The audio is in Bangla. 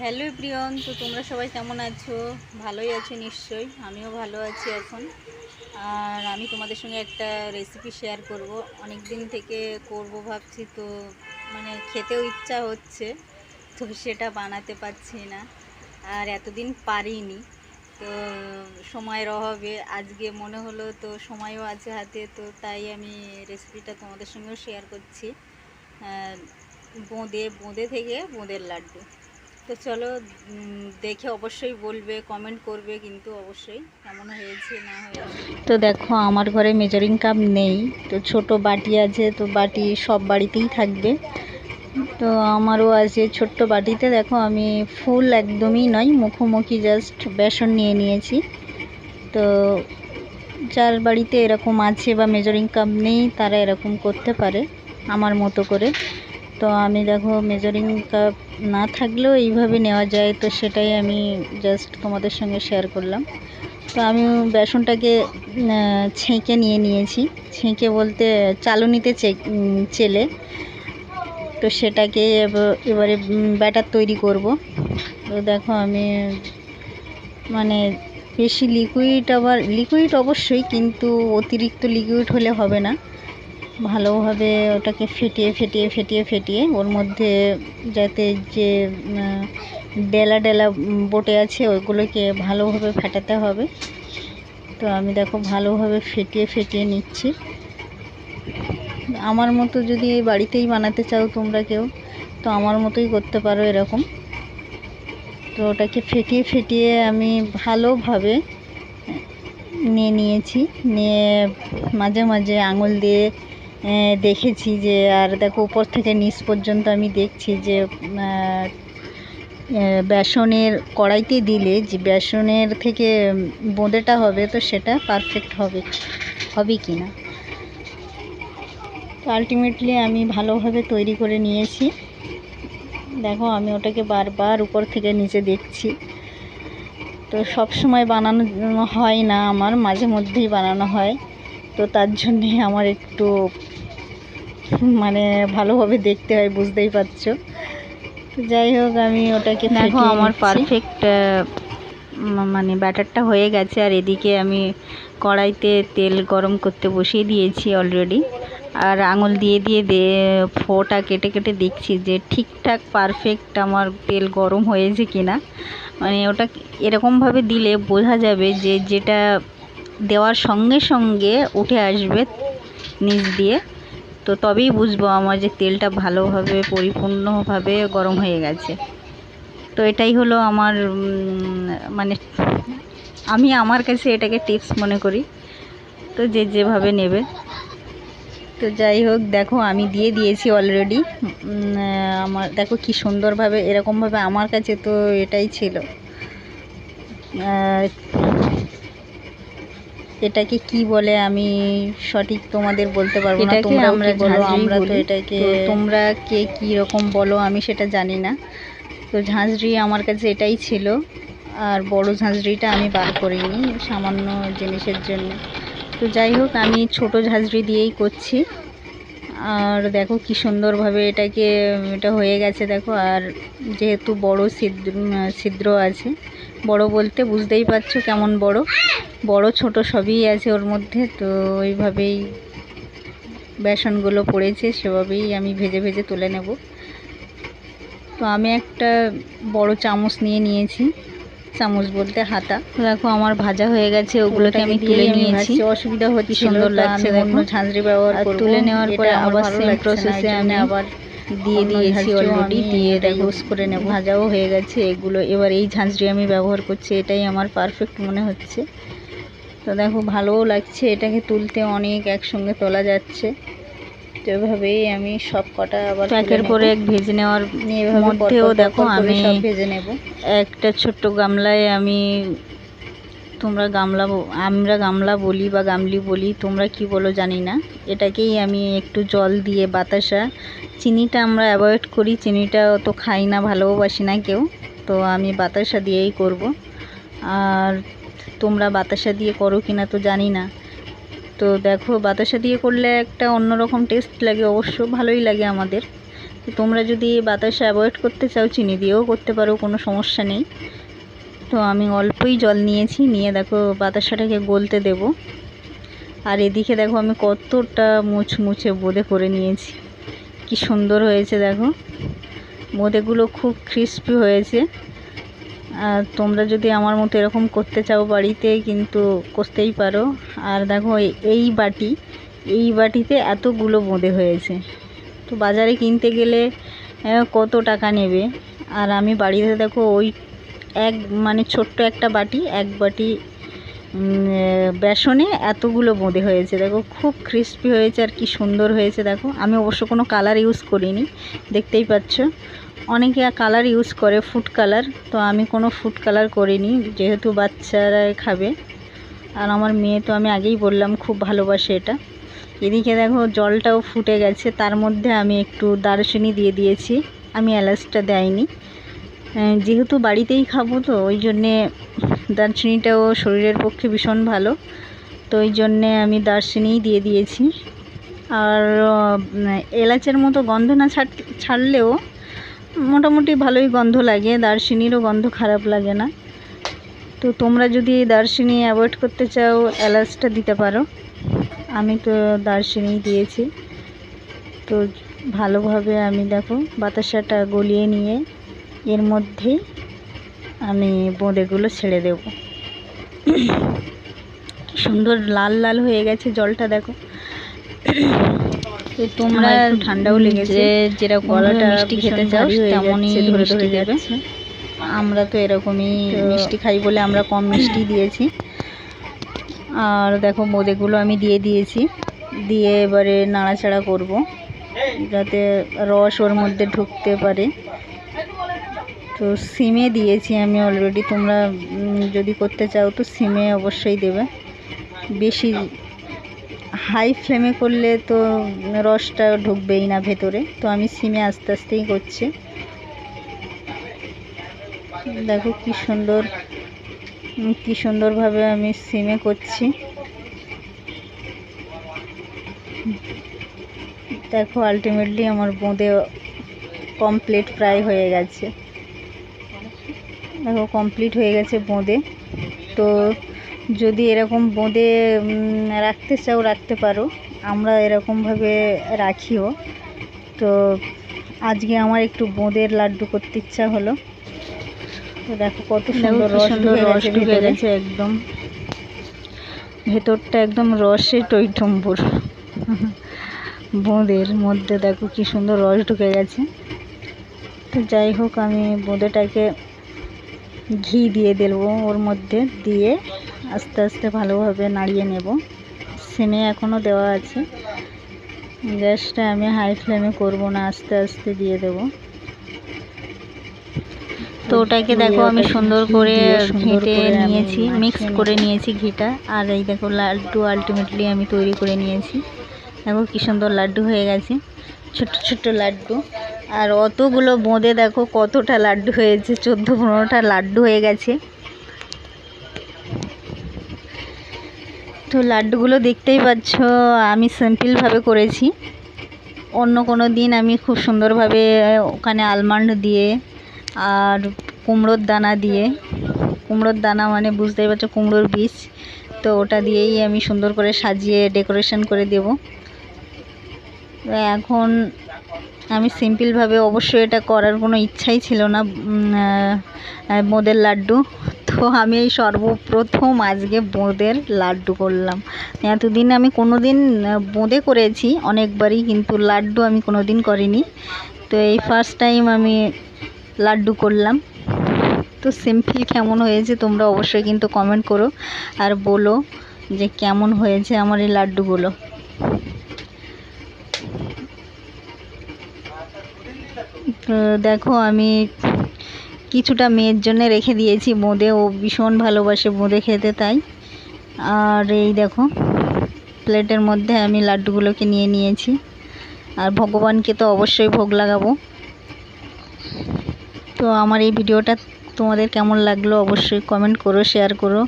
হ্যালো প্রিয়ন তো তোমরা সবাই কেমন আছো? ভালোই আছো নিশ্চয়ই, আমিও ভালো আছি এখন। আর আমি তোমাদের সঙ্গে একটা রেসিপি শেয়ার করব। অনেক দিন থেকে করব ভাবছি, তো মানে খেতেও ইচ্ছা হচ্ছে, তো সেটা বানাতে পারছি না। আর এতদিন পারিনি, তো সময়ের অভাবে আজকে মনে হলো, তো সময়ও আছে হাতে, তো তাই আমি রেসিপিটা তোমাদের সঙ্গেও শেয়ার করছি। বোঁদে বোঁদে থেকে বোঁদের লাড্ডু। তো চলো দেখে অবশ্যই বলবে কমেন্ট করবে, কিন্তু অবশ্যই কেমন হয়েছে, না হয়েছে। তো দেখো, আমার ঘরে মেজারিং কাপ নেই, তো ছোট বাটি আছে, তো বাটি সব বাড়িতেই থাকবে। তো আমারও আছে ছোট্ট বাটিতে দেখো, আমি ফুল একদমই নয়, মুখোমুখি জাস্ট বেসন নিয়ে নিয়েছি। তো যার বাড়িতে এরকম আছে বা মেজারিং কাপ নেই, তারা এরকম করতে পারে, আমার মতো করে। তো আমি দেখো মেজারিং কাপ না থাকলেও এইভাবে নেওয়া যায়, তো সেটাই আমি জাস্ট তোমাদের সঙ্গে শেয়ার করলাম। তো আমি বেসনটাকে ছেঁকে নিয়ে নিয়েছি। ছেঁকে বলতে চালনিতে চেলে। তো সেটাকে এব- এবারে ব্যাটার তৈরি করব। তো দেখো আমি মানে বেশি লিকুইড আবার লিকুইড অবশ্যই, কিন্তু অতিরিক্ত লিকুইড হলে হবে না। ভালোভাবে ওটাকে ফেটিয়ে ফেটিয়ে ফেটিয়ে ফেটিয়ে ওর মধ্যে যাতে যে ডেলা ডেলা বটে আছে ওইগুলোকে ভালোভাবে ফাটাতে হবে। তো আমি দেখো ভালোভাবে ফেটিয়ে ফেটিয়ে নিচ্ছি। আমার মতো যদি বাড়িতেই বানাতে চাও তোমরা কেউ, তো আমার মতোই করতে পারো এরকম। তো ওটাকে ফেটিয়ে ফেটিয়ে আমি ভালোভাবে নিয়ে নিয়েছি। নিয়ে মাঝে মাঝে আঙুল দিয়ে দেখেছি যে, আর দেখো, উপর থেকে নিচ পর্যন্ত আমি দেখছি যে বেসনের কড়াইতে দিলে যে, বেসনের থেকে বোঁদেটা হবে, তো সেটা পারফেক্ট হবে হবে কি না? তো আলটিমেটলি আমি ভালোভাবে তৈরি করে নিয়েছি। দেখো, আমি ওটাকে বারবার উপর থেকে নিচে দেখছি। তো সব সময় বানানো হয় না, আমার মাঝে মধ্যেই বানানো হয়। তো তার জন্যে আমার একটু মানে ভালোভাবে দেখতে হয় বুঝতেই পারছ। যাই হোক আমি ওটাকে দেখো আমার পারফেক্ট মানে ব্যাটারটা হয়ে গেছে আর এদিকে আমি কড়াইতে তেল গরম করতে বসিয়ে দিয়েছি অলরেডি আর আঙুল দিয়ে দিয়ে দে ফোটা কেটে কেটে দেখছি যে ঠিকঠাক পারফেক্ট আমার তেল গরম হয়েছে কিনা। মানে ওটা এরকমভাবে দিলে বোঝা যাবে যে যেটা দেওয়ার সঙ্গে সঙ্গে উঠে আসবে নিচ দিয়ে। তো তবেই বুঝব আমার যে তেলটা ভালোভাবে, পরিপূর্ণভাবে গরম হয়ে গেছে। তো এটাই হলো আমার মানে আমি আমার কাছে এটাকে টিপস মনে করি। তো যে যেভাবে নেবে। তো যাই হোক, দেখো আমি দিয়ে দিয়েছি অলরেডি আমার, দেখো কি সুন্দরভাবে, এরকমভাবে আমার কাছে তো এটাই ছিল। এটাকে কি বলে আমি সঠিক তোমাদের বলতে পারব না। তোমরা আমরা বলো? আমরা তো এটাকে তোমরা কে কি রকম বলো আমি সেটা জানি না। তো ঝাঁঝরি আমার কাছে এটাই ছিল। আর বড় ঝাঁঝরিটা আমি বার করিনি সামান্য জিনিসের জন্য। তো যাই হোক আমি ছোট ঝাঁঝরি দিয়েই করছি। আর দেখো কি সুন্দরভাবে এটাকে এটা হয়ে গেছে দেখো। আর যেহেতু বড় ছিদ্র ছিদ্র আছে বড় বলতে বুঝতেই পারছ কেমন বড়। বড় ছোট সবই আছে ওর মধ্যে তো ওইভাবেই বেসনগুলো পড়েছে সেভাবেই আমি ভেজে ভেজে তুলে নেব। তো আমি একটা বড় চামচ নিয়ে নিয়েছি চামচ বলতে হাতা। দেখো আমার ভাজা হয়ে গেছে ওগুলোকে আমি তুলে নিয়েছি। অসুবিধা হচ্ছে সুন্দর লাগছে দেখো। ঝাঁঝরি ব্যবহার তুলে নেওয়ার পরে আবার সেম প্রসেসে আমি আবার দিয়ে দিয়েছি অলরেডি দিয়ে ইউজ করে নেব। ভাজাও হয়ে গেছে এগুলো এবার এই ঝাঁঝরি আমি ব্যবহার করছি এটাই আমার পারফেক্ট মনে হচ্ছে। তো দেখো ভালোও লাগছে এটাকে তুলতে অনেক একসঙ্গে তোলা যাচ্ছে। তো এভাবেই আমি সব কটা আবার একের পর এক ভেজে নেওয়ার নিয়ে এভাবে মধ্যেও দেখো আমি ভেজে নেব। একটা ছোট্ট গামলায় আমি তোমরা গামলা আমরা গামলা বলি বা গামলি বলি, তোমরা কি বলো জানি না। এটাকেই আমি একটু জল দিয়ে বাতাসা, চিনিটা আমরা অ্যাভয়েড করি, চিনিটা অত খাই না, ভালোবাসি না কেউ। তো আমি বাতাসা দিয়েই করব। আর তোমরা বাতাসা দিয়ে করো কি না তো জানি না। তো দেখো, বাতাসা দিয়ে করলে একটা অন্যরকম টেস্ট লাগে, অবশ্য ভালোই লাগে আমাদের। তোমরা যদি বাতাসা অ্যাভয়েড করতে চাও, চিনি দিয়েও করতে পারো, কোনো সমস্যা নেই। তো আমি অল্পই জল নিয়েছি, নিয়ে দেখো বাতাসাটাকে গলতে দেব। আর এদিকে দেখো আমি কতটা মুচমুচে বোঁদে করে নিয়েছি। কি সুন্দর হয়েছে দেখো। বোঁদেগুলো খুব ক্রিস্পি হয়েছে। আর তোমরা যদি আমার মতো এরকম করতে চাও বাড়িতে, কিন্তু করতেই পারো। আর দেখো এই বাটি, এই বাটিতে এতগুলো বোঁদে হয়েছে। তো বাজারে কিনতে গেলে কত টাকা নেবে? আর আমি বাড়িতে দেখো ওই এক মানে ছোট্ট একটা বাটি, এক বাটি বেসনে এতগুলো বোঁদে হয়েছে। দেখো, খুব ক্রিস্পি হয়েছে আর কি সুন্দর হয়েছে, দেখো। আমি অবশ্য কোনো কালার ইউজ করিনি, দেখতেই পাচ্ছ। অনেকে কালার ইউজ করে ফুড কালার তো আমি কোনো ফুড কালার করিনি, যেহেতু বাচ্চারা খাবে। আর আমার মেয়ে তো আমি আগেই বললাম, খুব ভালোবাসে এটা। এদিকে দেখো, জলটাও ফুটে গেছে, তার মধ্যে আমি একটু দারচিনি দিয়ে দিয়েছি। আমি এলাচটা দেয়নি। যেহেতু বাড়িতেই খাব তো, ওই জন্যে দারচিনিটাও শরীরের পক্ষে ভীষণ ভালো। তো ওই জন্যে আমি দারচিনিই দিয়ে দিয়েছি। আর এলাচের মতো গন্ধ না ছাড়, ছাড়লেও মোটামুটি ভালোই গন্ধ লাগে, দারচিনিরও গন্ধ খারাপ লাগে না। তো তোমরা যদি দারচিনি অ্যাভয়েড করতে চাও, এলাচটা দিতে পারো। আমি তো দারচিনি দিয়েছি। তো ভালোভাবে আমি দেখো বাতাসাটা গলিয়ে নিয়ে এর মধ্যেই আমি বোঁদেগুলো ছেড়ে দেব। কি সুন্দর লাল লাল হয়ে গেছে জলটা দেখো। তো তোমরা ঠান্ডাও লেগেছে। যেরকম গলাটা মিষ্টি খেতে চাও তেমনই ধরে ধরে যাচ্ছে। আমরা তো এরকমই মিষ্টি খাই বলে আমরা কম মিষ্টি দিয়েছি। আর দেখো বোঁদেগুলো আমি দিয়ে দিয়েছি। দিয়ে এবারে নাড়াচাড়া করব যাতে রস ওর মধ্যে ঢুকতে পারে। তো সিমে দিয়েছি আমি অলরেডি তোমরা যদি করতে চাও তো সিমে অবশ্যই দেবে। বেশি হাই ফ্লেমে করলে তো রসটা ঢুকবেই না ভেতরে। তো আমি সিমে আস্তে আস্তেই করছি। দেখো কি সুন্দর কি সুন্দরভাবে আমি সিমে করছি। দেখো আলটিমেটলি আমার বোঁদে কমপ্লিট প্রায় হয়ে গেছে। দেখো কমপ্লিট হয়ে গেছে বোঁদে। তো যদি এরকম বোঁদে রাখতে চাও রাখতে পারো। আমরা এরকমভাবে রাখিও। তো আজকে আমার একটু বোঁদের লাড্ডু করতে ইচ্ছা হলো। তো দেখো কত সুন্দর রস রস ঢুকে গেছে একদম। ভেতরটা একদম রসে টইটম্বুর বোঁদের মধ্যে দেখো কি সুন্দর রস ঢুকে গেছে। তো যাই হোক আমি বোঁদেটাকে ঘি দিয়ে দেবো ওর মধ্যে দিয়ে আস্তে আস্তে ভালোভাবে নাড়িয়ে নেব। সিমে এখনও দেওয়া আছে। গ্যাসটা আমি হাই ফ্লেমে করব না আস্তে আস্তে দিয়ে দেব। তো ওটাকে দেখো আমি সুন্দর করে ঘেঁটে নিয়েছি মিক্স করে নিয়েছি ঘিটা। আর এই দেখো লাড্ডু আলটিমেটলি আমি তৈরি করে নিয়েছি। দেখো কি সুন্দর লাড্ডু হয়ে গেছে। ছোট্ট ছোট্ট লাড্ডু। আর অতগুলো বোঁদে দেখো কতটা লাড্ডু হয়েছে, চোদ্দ পনেরোটা লাড্ডু হয়ে গেছে। তো লাড্ডুগুলো দেখতেই পাচ্ছ, আমি সিম্পলভাবে করেছি। অন্য কোনো দিন আমি খুব সুন্দরভাবে ওখানে আলমন্ড দিয়ে আর কুমড়োর দানা দিয়ে, কুমড়োর দানা মানে বুঝতেই পারছ কুমড়োর বীজ, তো ওটা দিয়েই আমি সুন্দর করে সাজিয়ে ডেকোরেশন করে দেব। এখন আমি সিম্পলভাবে অবশ্যই এটা করার কোনো ইচ্ছাই ছিল না বোঁদের লাড্ডু। তো আমি এই সর্বপ্রথম আজকে বোঁদের লাড্ডু করলাম। এতদিন আমি কোনো দিন বোঁদে করেছি, অনেকবারই কিন্তু লাড্ডু আমি কোনো দিন করিনি। তো এই ফার্স্ট টাইম আমি লাড্ডু করলাম। তো সিম্পল কেমন হয়েছে তোমরা অবশ্যই কিন্তু কমেন্ট করো। আর বলো যে কেমন হয়েছে আমার এই লাড্ডুগুলো। দেখো, আমি কিছুটা মেয়ের জন্য রেখে দিয়েছি বোঁদে ও ভীষণ ভালোবাসে বোঁদে খেতে, তাই। আর এই দেখো, প্লেটের মধ্যে আমি লাড্ডুগুলোকে নিয়ে নিয়েছি। আর ভগবানকে তো অবশ্যই ভোগ লাগাবো। তো আমার এই ভিডিওটা তোমাদের কেমন লাগল অবশ্যই কমেন্ট করো শেয়ার করো।